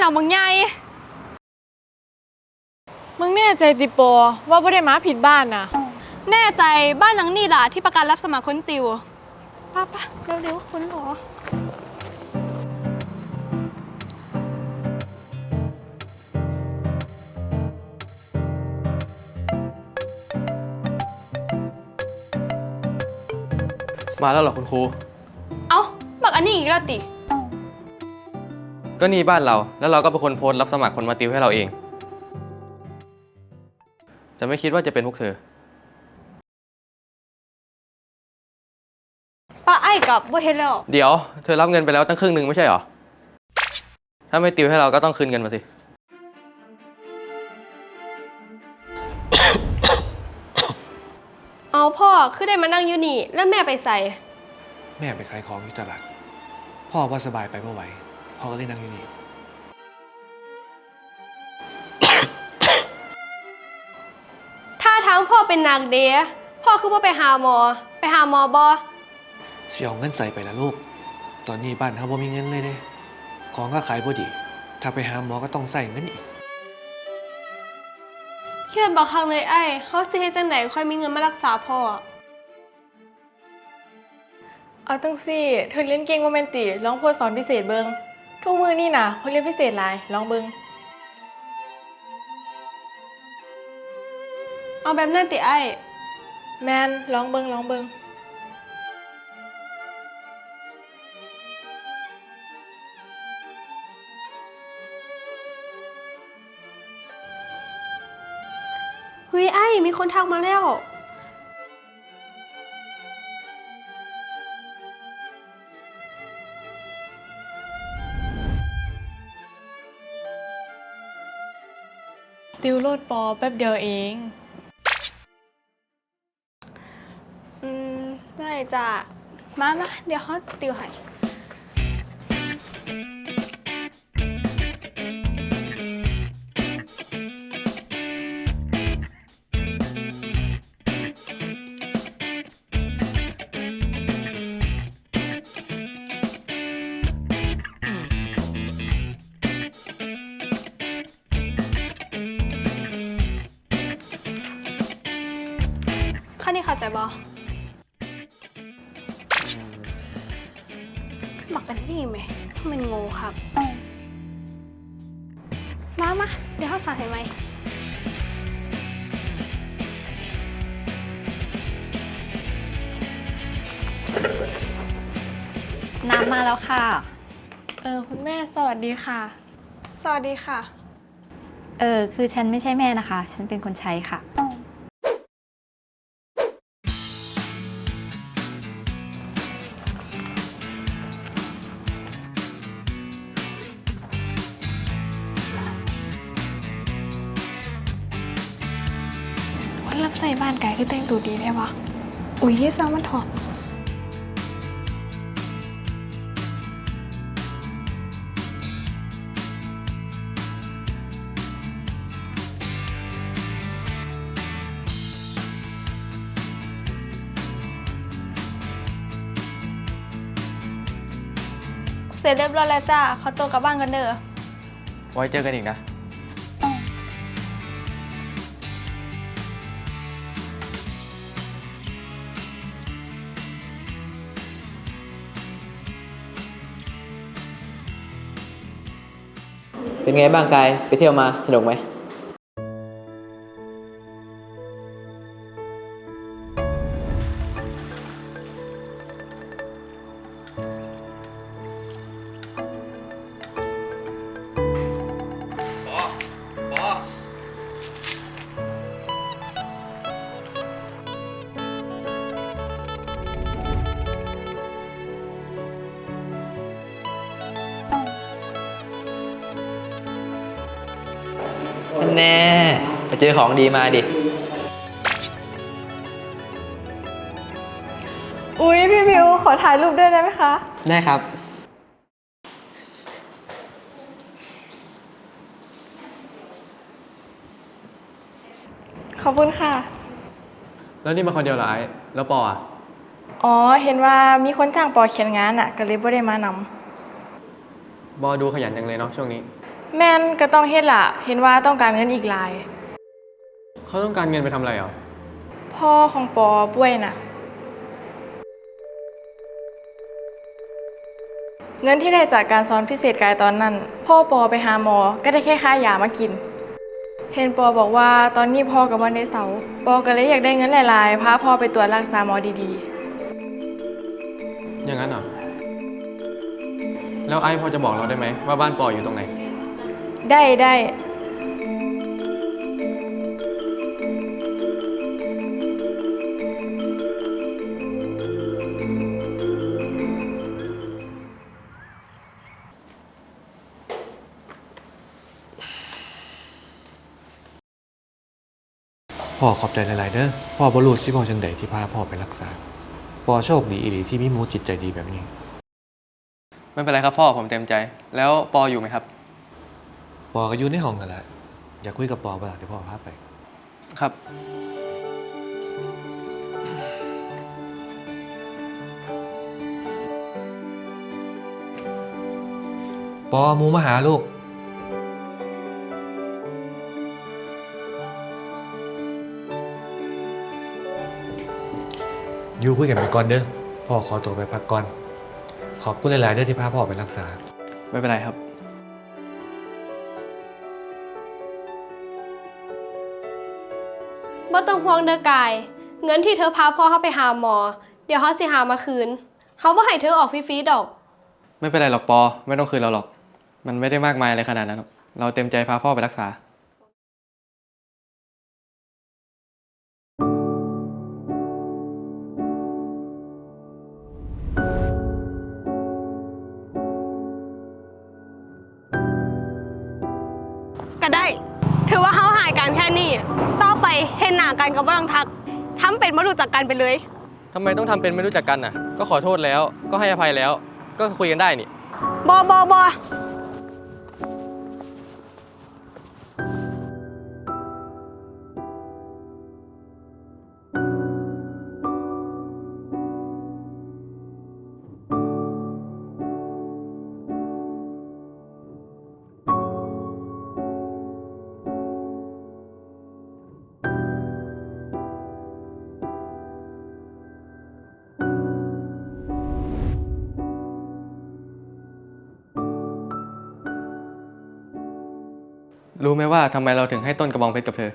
หลังบางใหญ่มึงแน่ใจติโปอว่าบ่ได้มาผิดบ้านน่ะ แน่ใจบ้านหลังนี้ล่ะที่ประกันรับสมัครคนติวป้าป้าเร็วๆคนหรอมาแล้วเหรอคุณครู เอ้าบักอันนี้อีกแล้วติ ก็นี่บ้านเรา แล้วเราก็เป็นคนโพสต์รับสมัครคนมาติวให้เราเอง จะไม่คิดว่าจะเป็นพวกเธอ ป้าไอ้กับบ่เฮ็ดแล้ว เดี๋ยว เธอรับเงินไปแล้วตั้งครึ่งหนึ่งไม่ใช่เหรอ ถ้าไม่ติวให้เราก็ต้องคืนเงินมาสิ เอาพ่อคือได้มานั่งอยู่นี่ แล้วแม่ไปใส่ แม่ไปขายของอยู่ตลาด พ่อว่าสบายไปเมื่อไหว พ่อก็เลยนั่งอยู่นี่ ถ้าทางพ่อเป็นนางเดะพ่อคือว่าไปหาหมอ ไปหาหมอบอเสียเอาเงินใส่ไปละลูก ตอนนี้บ้านเขาบ่มีเงินเลยเด้ของก็ขายบ่ดี ถ้าไปหาหมอก็ต้องใส่เงินอีก เครียดบักครั้งเลยไอ้เฮาสิเฮ็ดจังไดค่อยมีเงินมารักษาพ่อ เอาตั้งซี่เธอเรียนเก่งโมเมนติลองโพสต์สอนพิเศษเบิง ทุกมือนี่น่ะคนเรียนพิเศษหลาย ลองเบิงเอาแบบนั้นติไอ้แมนลองเบิงลองเบิงเฮ้ยไอ้มีคนทักมาแล้ว ติวโลดปอแป๊บเดียวเอง อืมได้จ้ะ มามาเดี๋ยวเขาติวให้ ข้อนี้เข้าใจบอหมักกันนี่ไหมสมันโง่ครับ มามาเดี๋ยวเขาสั่งให้ไหมน้ำมาแล้วค่ะ เออ คุณแม่สวัสดีค่ะ สวัสดีค่ะ เออ คือฉันไม่ใช่แม่นะคะ ฉันเป็นคนใช้ค่ะ รับใส่บ้านไก่คือแต่งตัวดีได้ปะอุ้ยที่ซ้ำมันถอดเสร็จเรียบร้อยแล้วจ้าขอตัวกลับบ้านกันเด้อไว้เจอกันอีกนะ เป็นไงบ้างกายไปเที่ยวมาสนุกไหม แน่ไปเจอของดีมาดิ อุ๊ย พี่พิวขอถ่ายรูปด้วยได้ไหมคะ ได้ครับ ขอบคุณค่ะ แล้วนี่มาคนเดียวเหรอไอ้แล้วปออะอ๋อ เห็นว่ามีคนจ้างปอเขียนงานอะก็เลยบ่ได้มานบอดูขยันจังเลยเนาะช่วงนี้ำ แม่นก็ต้องเฮ็ดล่ะ เห็นว่าต้องการเงินอีกหลาย เขาต้องการเงินไปทำอะไรเหรอ พ่อของปอป่วยน่ะ เงินที่ได้จากการสอนพิเศษกายตอนนั้น พ่อปอไปหาหมอ ก็ได้แค่ค่ายามากิน เห็นปอบอกว่าตอนนี้พ่อกับวันในเสาร์ปอก็เลยอยากได้เงินหลายๆพาพ่อไปตรวจรักษาหมอดีอย่างนั้นเหรอ แล้วไอ้พอจะบอกเราได้ไหมว่าบ้านปออยู่ตรงไหนๆ ได้ได้พ่อขอบใจหลายๆเด้อพ่อบรูสิพ่อจังใดที่พาพ่อไปรักษาปอโชคดีอีหลีที่มีหมูจิตใจดีแบบนี้ ไม่เป็นไรครับพ่อผมเต็มใจ แล้วปออยู่ไหมครับ ปอก็อยู่ในห้องกันแหละอยากคุยกับปอเปล่าเดี๋ยวพ่อพาไป ครับ ปอหมูมาหาลูก อยู่คุยกันไปก่อนเด้อพ่อขอตัวไปพักก่อน ขอบคุณหลาย ๆ เด้อที่พาพ่อไปรักษา ไม่เป็นไรครับ บ่ต้องห่วงเด้อกาย เงินที่เธอพาพ่อเขาไปหาหมอ เดี๋ยวเขาสิหามาคืน เขาบ่ให้เธอออกฟรีๆดอก ไม่เป็นไรหรอกปอ ไม่ต้องคืนเราหรอก มันไม่ได้มากมายอะไรขนาดนั้นหรอกเราเต็มใจพาพ่อไปรักษา ก็ได้ ถือว่าเขาหายกันแค่นี้ต่อไปเห็นหน้ากันกับว่าต้องทักทำเป็นมารู้จักกันไปเลย ทำไมต้องทำเป็นไม่รู้จักกันน่ะ ก็ขอโทษแล้ว ก็ให้อภัยแล้ว ก็คุยกันได้นี่ บอบอบอ รู้ไหมว่าทำไมเราถึงให้ต้นกระบองเพชรกับเธอ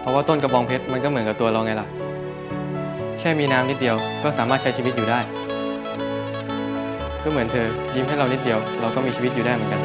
เพราะว่าต้นกระบองเพชรมันก็เหมือนกับตัวเราไงล่ะ แค่มีน้ำนิดเดียวก็สามารถใช้ชีวิตอยู่ได้ ก็เหมือนเธอยิ้มให้เรานิดเดียว เราก็มีชีวิตอยู่ได้เหมือนกัน